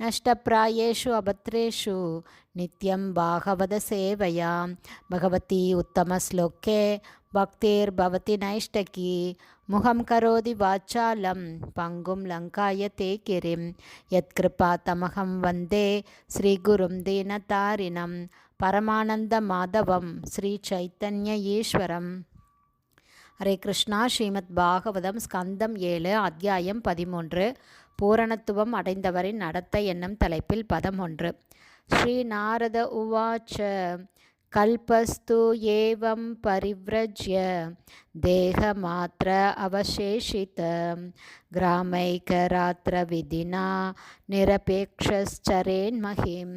நஷ்டப்பிராயேஷு அபத்ரேஷு நித்யம் பாகவத சேவையா பகவதி உத்தமஸ்லோக்கே பக்திர்பவதி நைஷ்டகி முகம் கரோதி வாச்சாலம் பங்கும் லங்காய தே கிரிம் யத்கிருபா தமகம் வந்தே ஸ்ரீகுரும் தீனதாரிணம் பரமானந்த மாதவம் ஸ்ரீ சைத்தன்ய ஈஸ்வரம் ஹரே கிருஷ்ணா ஸ்ரீமத் பாகவதம் ஸ்கந்தம் ஏழு அத்தியாயம் பதிமூன்று பூரணத்துவம் அடைந்தவரின் நடத்தை என்னும் தலைப்பில் பதம் ஒன்று. ஸ்ரீ நாரத உவாச்ச கல்பஸ்து ஏவம் பரிவ்ரஜ்ய தேகமாத்திர அவசேஷித கிராமைகராத்திர விதினா நிரபேக்ஷரேன் மகிம்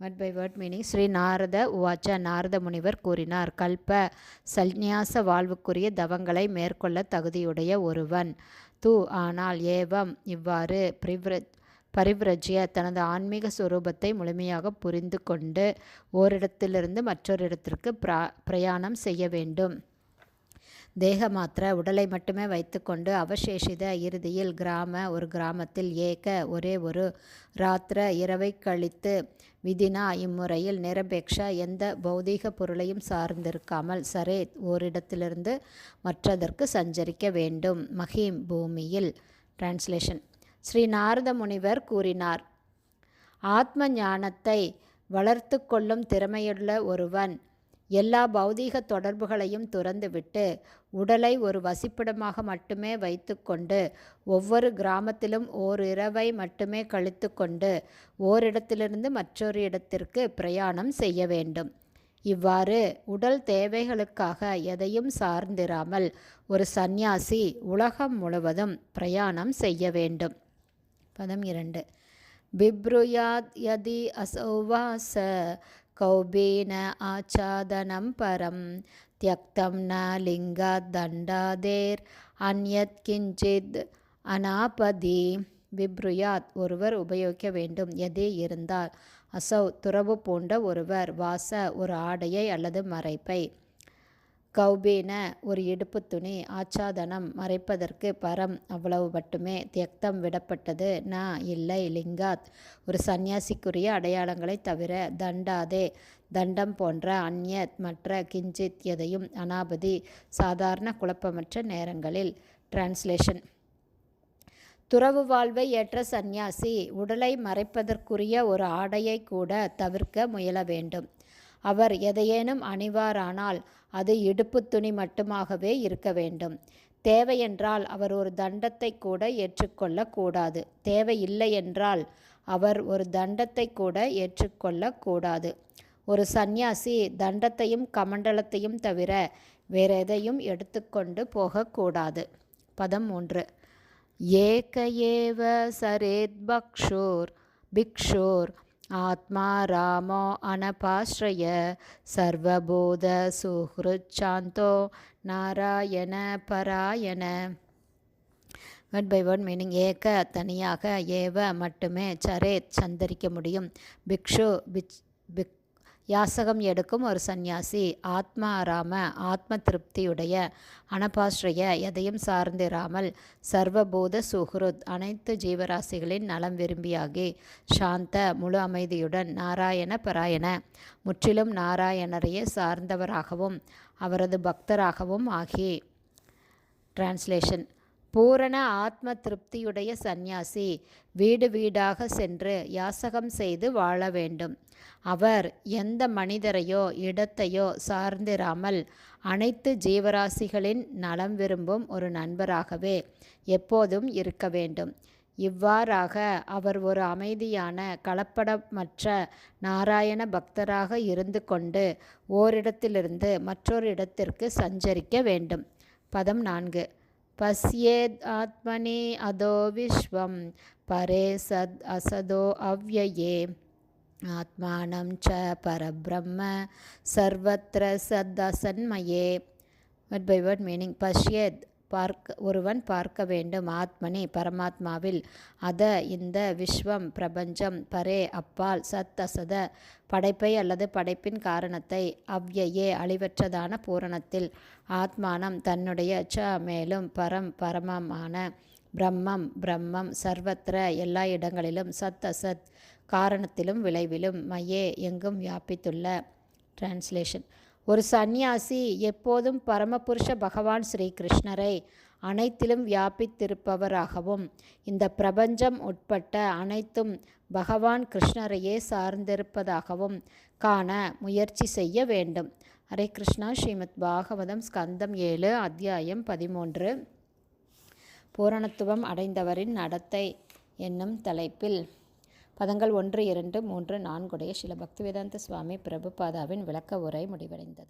word by word meaning Shri Narada உவாச்ச நாரத முனிவர் கூறினார் கல்ப சந்நியாச வாழ்வுக்குரிய தவங்களை மேற்கொள்ள தகுதியுடைய ஒருவன். தூ ஆனால் ஏவம் இவ்வாறு பிரிவ்ர பரிவ்ரஜ்ய தனது ஆன்மீக சுரூபத்தை முழுமையாக புரிந்து கொண்டு ஓரிடத்திலிருந்து மற்றொரு இடத்திற்கு பிரா பிரயாணம் செய்ய வேண்டும். தேகமாத்திர உடலை மட்டுமே வைத்துக்கொண்டு அவசேஷித இறுதியில் கிராம ஒரு கிராமத்தில் ஏக ஒரே ஒரு ராத்திர இரவை கழித்து விதினா இம்முறையில் நிரபேக்ஷா எந்த பௌதீக பொருளையும் சார்ந்திருக்காமல் சரே ஓரிடத்திலிருந்து மற்றதற்கு சஞ்சரிக்க வேண்டும். மஹீம் பூமியில். டிரான்ஸ்லேஷன் ஸ்ரீ நாரத முனிவர் கூறினார் ஆத்ம ஞானத்தை வளர்த்து கொள்ளும் திறமையுள்ள ஒருவன் எல்லா பௌதீக தொடர்புகளையும் துறந்துவிட்டு உடலை ஒரு வசிப்பிடமாக மட்டுமே வைத்துக்கொண்டு ஒவ்வொரு கிராமத்திலும் ஓர் இரவை மட்டுமே கழித்து கொண்டு ஓரிடத்திலிருந்து மற்றொரு இடத்திற்கு பிரயாணம் செய்ய வேண்டும். இவ்வாறு உடல் தேவைகளுக்காக எதையும் சார்ந்திராமல் ஒரு சந்நியாசி உலகம் முழுவதும் பிரயாணம் செய்ய வேண்டும். பதம் இரண்டு. பிப்ருயாத் யதி அசௌவாச கௌபேன ஆச்சாதனம் பரம் தியக்தம் ந லிங்கா தண்டாதேர் அந்யத் கிஞ்சித் அனாபதி விப்ருயாத் ஒருவர் உபயோகிக்க வேண்டும். எதே இருந்தால் அசௌ துறவு பூண்ட ஒருவர் வாச ஒரு ஆடையை அல்லது மறைப்பை கௌபீன ஒரு இடுப்பு துணி ஆச்சாதனம் மறைப்பதற்கு பரம் அவ்வளவு மட்டுமே தியக்தம் விடப்பட்டது. நா இல்லை லிங்காத். ஒரு சந்நியாசிக்குரிய அடையாளங்களை தவிர தண்டாதே. தண்டம் போன்ற அந்நிய மற்ற கிஞ்சித் எதையும் அனாபதி சாதாரண குழப்பமற்ற நேரங்களில். டிரான்ஸ்லேஷன் துறவு வாழ்வை ஏற்ற சந்நியாசி உடலை மறைப்பதற்குரிய ஒரு ஆடையை கூட தவிர்க்க முயல வேண்டும். அவர் எதையேனும் அணிவாரானால் அது இடுப்பு துணி மட்டுமாகவே இருக்க வேண்டும். தேவையென்றால் அவர் ஒரு தண்டத்தை கூட ஏற்றுக்கொள்ளக்கூடாது தேவையில்லை என்றால் அவர் ஒரு தண்டத்தை கூட ஏற்றுக்கொள்ளக்கூடாது ஒரு சந்நியாசி தண்டத்தையும் கமண்டலத்தையும் தவிர வேற எதையும் எடுத்துக்கொண்டு போகக்கூடாது பதம் மூன்று. ஏக ஏவ சரேத் பக்ஷோர் பிக்ஷோர் ஆத்மா ராமோ அனபாஸ்ரய சர்வபோத சுஹ்ருச்சாந்தோ நாராயண பராயண. வேர்ட் பை வேர்ட் மீனிங் ஏக தனியாக ஏவ மட்டுமே சரே சந்தரிக்க முடியும். பிக்ஷு பிச் பிக் யாசகம் எடுக்கும் ஒரு சந்நியாசி. ஆத்மாராம ஆத்ம திருப்தியுடைய அனபாஸ்ரய எதையும் சார்ந்திராமல் சர்வபூத சுஹ்ருத் அனைத்து ஜீவராசிகளின் நலம் விரும்பியாகி சாந்த முழு அமைதியுடன் நாராயண பராயண முற்றிலும் நாராயணரையே சார்ந்தவராகவும் அவரது பக்தராகவும் ஆகி. டிரான்ஸ்லேஷன் பூரண ஆத்ம திருப்தியுடைய சந்நியாசி வீடு வீடாக சென்று யாசகம் செய்து வாழ வேண்டும். அவர் எந்த மனிதரையோ இடத்தையோ சார்ந்திராமல் அனைத்து ஜீவராசிகளின் நலம் விரும்பும் ஒரு நண்பராகவே எப்போதும் இருக்க வேண்டும். இவ்வாறாக அவர் ஒரு அமைதியான கலப்படமற்ற நாராயண பக்தராக இருந்து கொண்டு ஓரிடத்திலிருந்து மற்றொரு இடத்திற்கு சஞ்சரிக்க வேண்டும். பதம் நான்கு. பசியேத் ஆத்மனி அதோ விஸ்வம் பரே சத் அசதோ அவ்வயே ஆத்மானம் ச பரபிரம்ம சர்வத்திர சத் அசன்மயே வட் பை வட் மீனிங் பஷ்யத் பார்க்க ஒருவன் பார்க்க வேண்டும் ஆத்மனி பரமாத்மாவில். அத இந்த விஸ்வம் பிரபஞ்சம் பரே அப்பால் சத் அசத படைப்பை அல்லது படைப்பின் காரணத்தை அவ்யயே அழிவற்றதான பூரணத்தில். ஆத்மானம் தன்னுடைய ச மேலும் பரம் பரமமான பிரம்மம் பிரம்மம் சர்வத்திர எல்லா இடங்களிலும் சத் அசத் காரணத்திலும் விளைவிலும் மையே எங்கும் வியாபித்துள்ள. டிரான்ஸ்லேஷன் ஒரு சந்நியாசி எப்போதும் பரமபுருஷ பகவான் ஸ்ரீகிருஷ்ணரை அனைத்திலும் வியாபித்திருப்பவராகவும் இந்த பிரபஞ்சம் உட்பட்ட அனைத்தும் பகவான் கிருஷ்ணரையே சார்ந்திருப்பதாகவும் காண முயற்சி செய்ய வேண்டும். ஹரே கிருஷ்ணா. ஸ்ரீமத் பாகவதம் ஸ்கந்தம் ஏழு அத்தியாயம் பதிமூன்று. பூரணத்துவம் அடைந்தவரின் நடத்தை என்னும் தலைப்பில் பதங்கள் ஒன்று இரண்டு மூன்று நான்குடைய சில பக்திவேதாந்த சுவாமி பிரபுபாதாவின் விளக்க உரை முடிவடைந்தது.